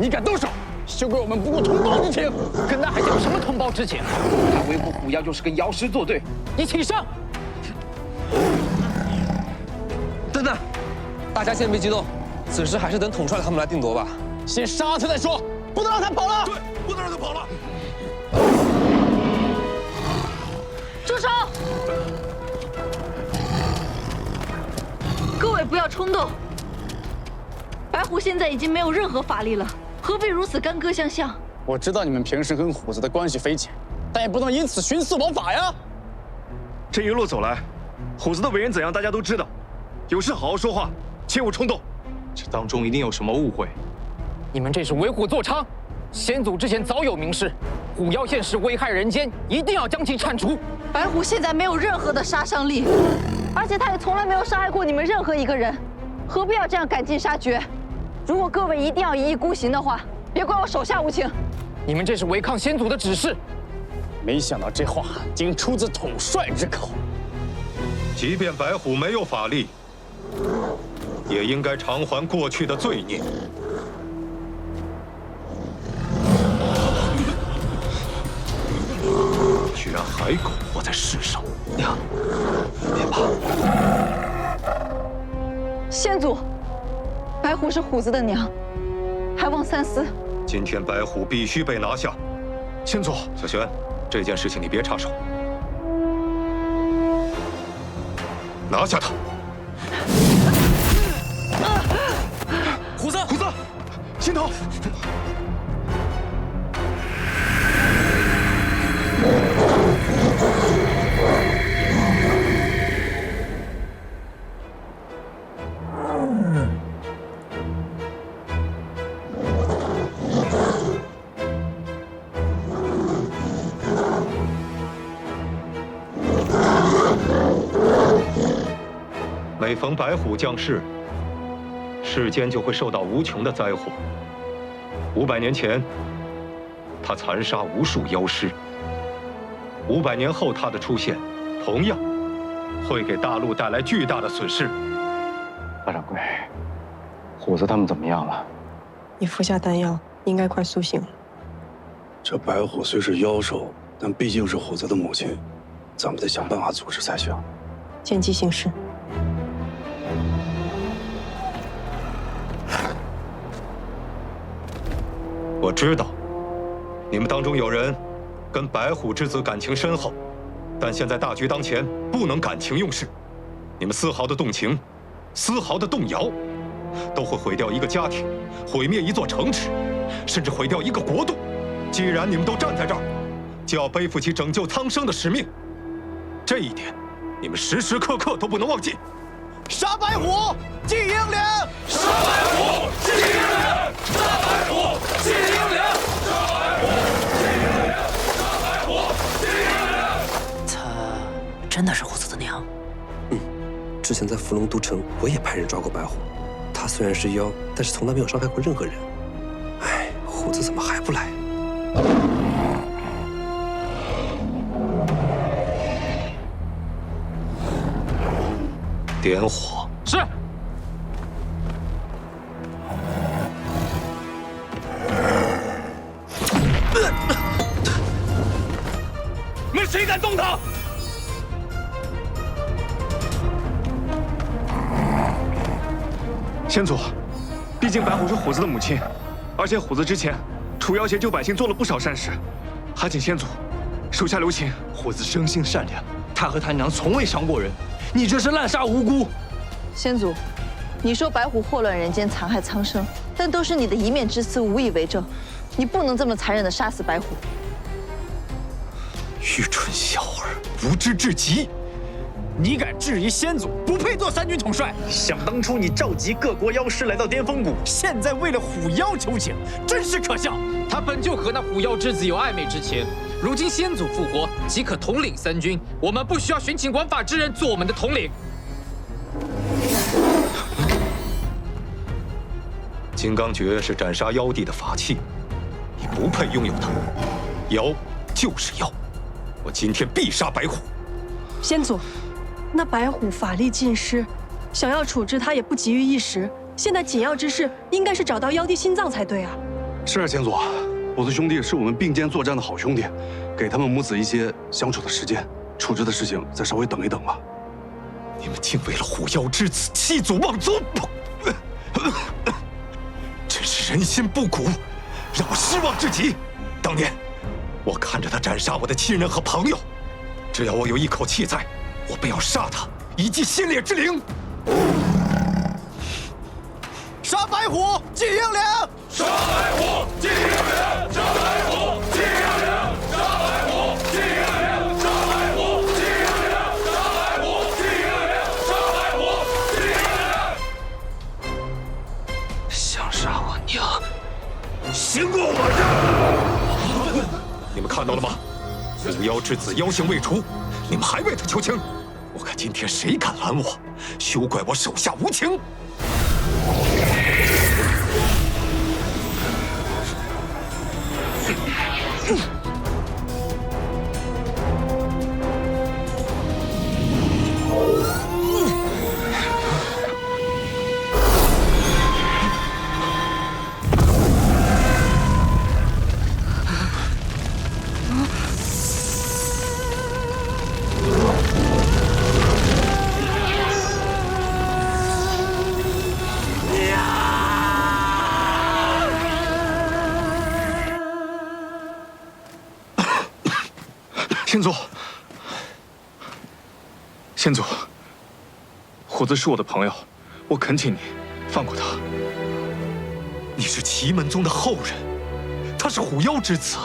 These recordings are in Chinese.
你敢动手，休怪我们不顾同胞之情！跟他还讲什么同胞之情？他维护虎妖就是跟妖师作对！你请上！等等，大家先别激动，此事还是等统帅他们来定夺吧。先杀他再说，不能让他跑了！对，不能让他跑了！住手！各位不要冲动。白虎现在已经没有任何法力了，何必如此干戈相向？我知道你们平时跟虎子的关系匪浅，但也不能因此徇私枉法呀！这一路走来，虎子的为人怎样，大家都知道。有事好好说话，切勿冲动。这当中一定有什么误会。你们这是为虎作伥。先祖之前早有明示，虎妖现世危害人间，一定要将其铲除。白虎现在没有任何的杀伤力，而且他也从来没有伤害过你们任何一个人，何必要这样赶尽杀绝？如果各位一定要一意孤行的话，别怪我手下无情。你们这是违抗先祖的指示。没想到这话竟出自统帅之口。即便白虎没有法力，也应该偿还过去的罪孽。居然还苟活在世上！娘，别怕。先祖。白虎是虎子的娘，还望三思。今天白虎必须被拿下。先祖，小轩，这件事情你别插手，拿下他。虎子，虎子，心头。每逢白虎降世，世间就会受到无穷的灾祸。五百年前，他残杀无数妖师；五百年后，他的出现，同样会给大陆带来巨大的损失。大掌柜，虎子他们怎么样了？你服下丹药，应该快苏醒了。这白虎虽是妖兽，但毕竟是虎子的母亲，咱们得想办法阻止才行。见机行事。我知道，你们当中有人跟白虎之子感情深厚，但现在大局当前，不能感情用事。你们丝毫的动情，丝毫的动摇，都会毁掉一个家庭，毁灭一座城池，甚至毁掉一个国度。既然你们都站在这儿，就要背负起拯救苍生的使命。这一点，你们时时刻刻都不能忘记。杀白虎，祭英灵！杀白虎，祭英灵！真的是虎子的娘？嗯，之前在伏龙都城，我也派人抓过白虎。他虽然是妖，但是从来没有伤害过任何人。哎，虎子怎么还不来？点火是。你们谁敢动他？先祖，毕竟白虎是虎子的母亲，而且虎子之前除妖邪救百姓做了不少善事，还请先祖手下留情。虎子生性善良，他和他娘从未伤过人。你这是滥杀无辜！先祖，你说白虎祸乱人间，残害苍生，但都是你的一面之词，无以为证。你不能这么残忍的杀死白虎。愚蠢小儿，无知至极！你敢质疑先祖，不配做三军统帅。想当初你召集各国妖师来到巅峰谷，现在为了虎妖求情，真是可笑。他本就和那虎妖之子有暧昧之情。如今先祖复活，即可统领三军。我们不需要寻请管法之人做我们的统领。金刚诀是斩杀妖帝的法器，你不配拥有它。妖就是妖，我今天必杀白虎。先祖，那白虎法力尽失，想要处置他也不急于一时。现在紧要之事应该是找到妖帝心脏才对啊。是啊，千祖，我的兄弟是我们并肩作战的好兄弟，给他们母子一些相处的时间，处置的事情再稍微等一等吧。你们竟为了虎妖之子弃祖忘宗，真是人心不古，让我失望至极。当年我看着他斩杀我的亲人和朋友，只要我有一口气在，我便要杀他，以祭先烈之灵。杀白虎，祭英灵！杀白虎，祭英灵！杀白虎，祭英灵！杀白虎，祭英灵！杀白虎，祭英灵！杀白虎，祭英灵！杀白虎，祭英灵！想杀我娘，行过我这！你们看到了吗？狐妖之子妖性未除，你们还为他求情？我看今天谁敢拦我，休怪我手下无情！先祖，先祖，虎子是我的朋友，我恳请你放过他。你是奇门宗的后人，他是虎妖之子，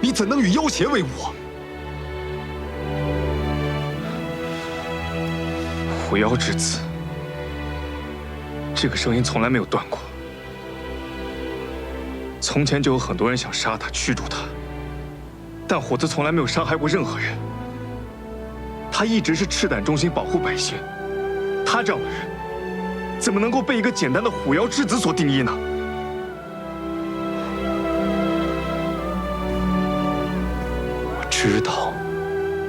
你怎能与妖邪为伍？虎妖之子，这个声音从来没有断过。从前就有很多人想杀他，驱逐他。但虎子从来没有伤害过任何人，他一直是赤胆忠心，保护百姓。他这样的人，怎么能够被一个简单的虎妖之子所定义呢？我知道，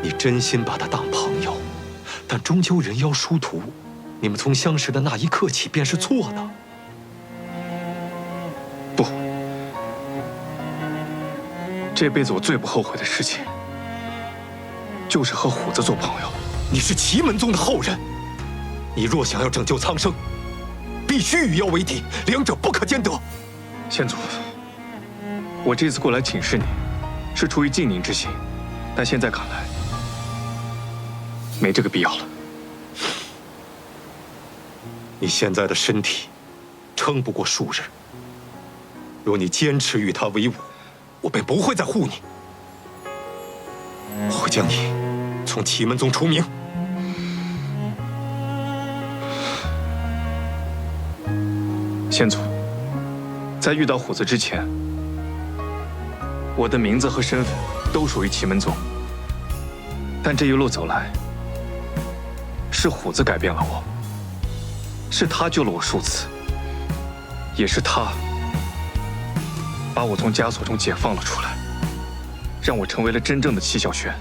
你真心把他当朋友，但终究人妖殊途，你们从相识的那一刻起便是错的。这辈子我最不后悔的事情，就是和虎子做朋友。你是奇门宗的后人，你若想要拯救苍生，必须与妖为敌，两者不可兼得。先祖，我这次过来请示你，是出于敬您之心，但现在看来，没这个必要了。你现在的身体，撑不过数日。若你坚持与他为伍，我便不会再护你，我会将你从奇门宗除名。先祖，在遇到虎子之前，我的名字和身份都属于奇门宗，但这一路走来，是虎子改变了我，是他救了我数次，也是他。把我从枷锁中解放了出来，让我成为了真正的齐小轩。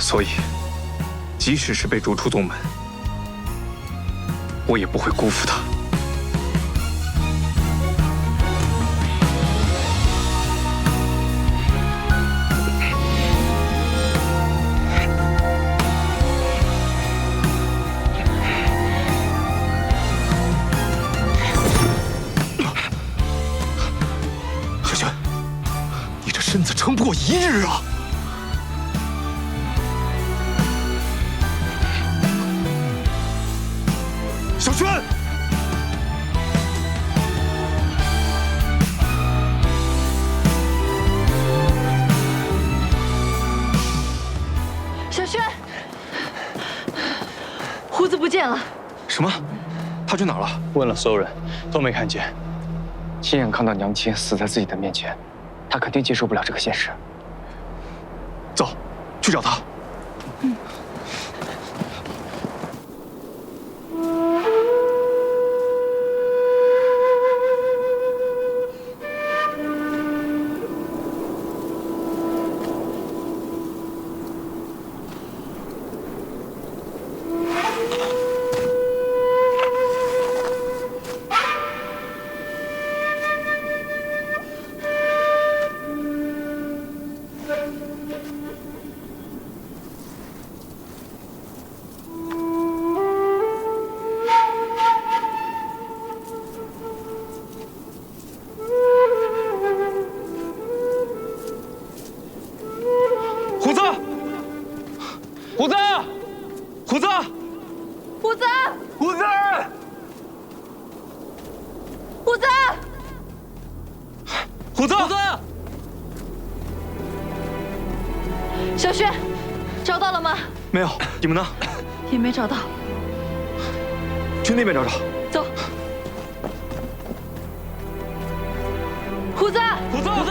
所以，即使是被逐出宗门，我也不会辜负他。过一日啊！小轩，小轩，胡子不见了。什么？他去哪儿了？问了所有人，都没看见。亲眼看到娘亲死在自己的面前。他肯定接受不了这个现实。走，去找他。虎子，虎子，虎子，小轩，找到了吗？没有，你们呢？也没找到。去那边找找。走。虎子，虎子，虎子。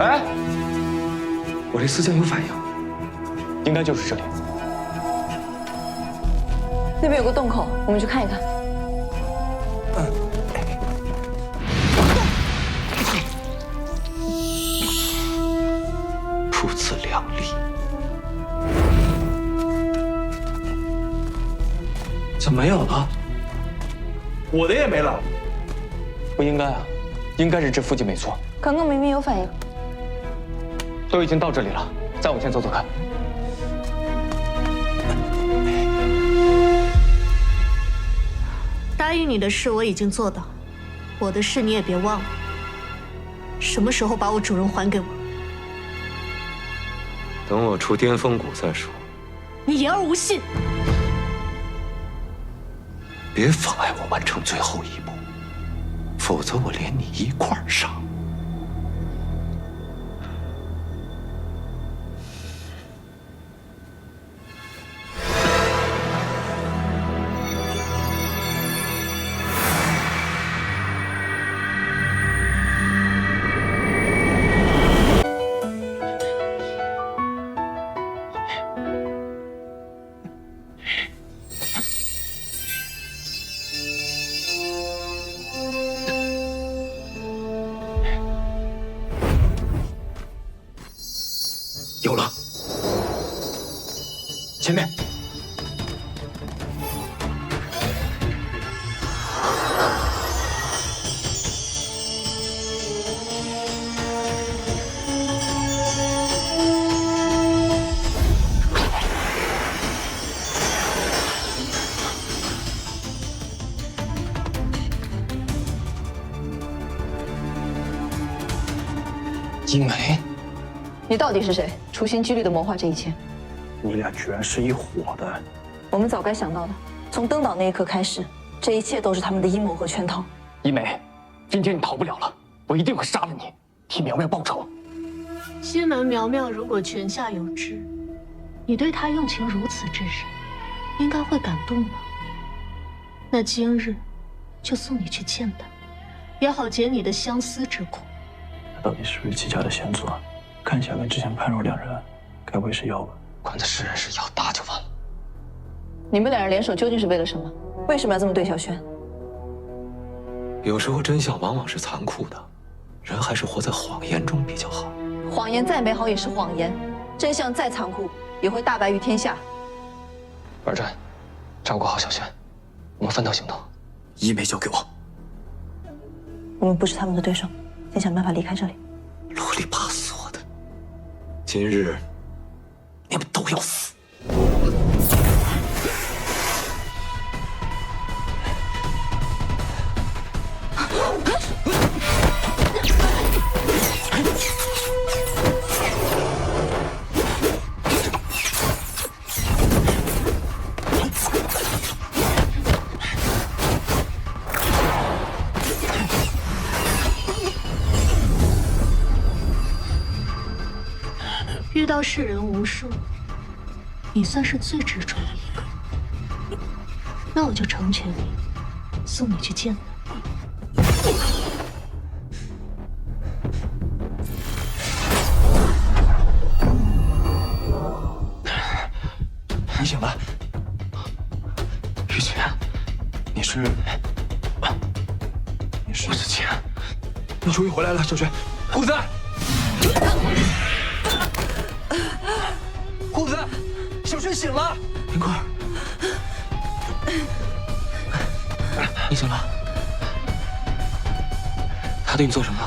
哎，我这思想有反应，应该就是这里。那边有个洞口，我们去看一看。嗯如此亮丽，怎么没有了？我的也没了。不应该啊，应该是这附近没错。刚刚明明有反应。都已经到这里了，再往前走走看。答应你的事我已经做到，我的事你也别忘了。什么时候把我主人还给我？等我出巅峰谷再说。你言而无信。别妨碍我完成最后一步，否则我连你一块儿杀。前面。一梅，你到底是谁？处心积虑的谋划这一切。你俩居然是一伙的！我们早该想到的。从登岛那一刻开始，这一切都是他们的阴谋和圈套。一梅，今天你逃不了了，我一定会杀了你，替苗苗报仇。西门苗苗如果泉下有知，你对她用情如此之深，应该会感动吧？那今日就送你去见她，也好解你的相思之苦。他到底是不是季家的先祖啊？看起来跟之前判若两人，该不会是妖吧？管他是人是妖，打就完了。你们两人联手究竟是为了什么？为什么要这么对小轩？有时候真相往往是残酷的，人还是活在谎言中比较好。谎言再美好也是谎言，真相再残酷也会大白于天下。二战，照顾好小轩，我们分头行动。一梅交给我。我们不是他们的对手，先想办法离开这里。啰里吧嗦的，今日你们都要死。世人无数，你算是最执着的一个。那我就成全你，送你去见他。你醒了，雨晴，你是？你是？我是你终于回来了，小轩。虎子，醒了。灵儿，你醒了？他对你做什么？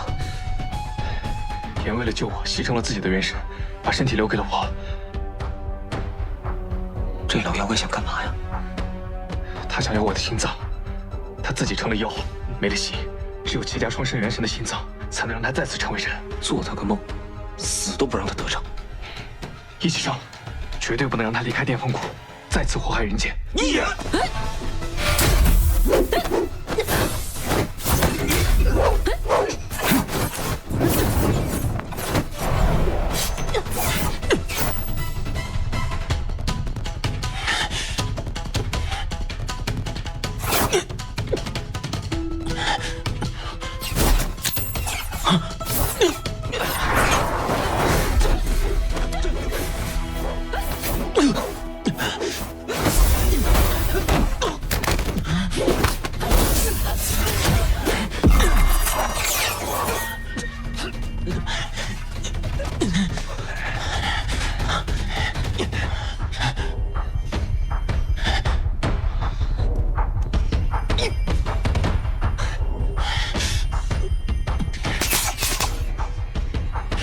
田为了救我，牺牲了自己的元神，把身体留给了我。这老妖怪想干嘛呀？他想要我的心脏，他自己成了妖，没了心，只有齐家双生元神的心脏，才能让他再次成为人。做他个梦，死都不让他得逞。一起上，绝对不能让他离开巅峰谷，再次祸害人间。你！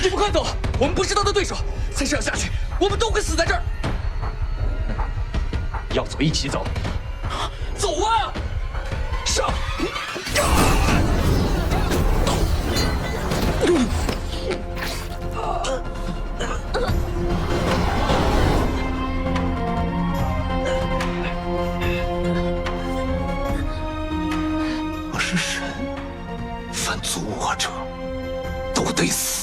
你们快走！我们不是他的对手，再这样下去，我们都会死在这儿。要走一起走。走啊！上！我是神，凡阻我者，都得死。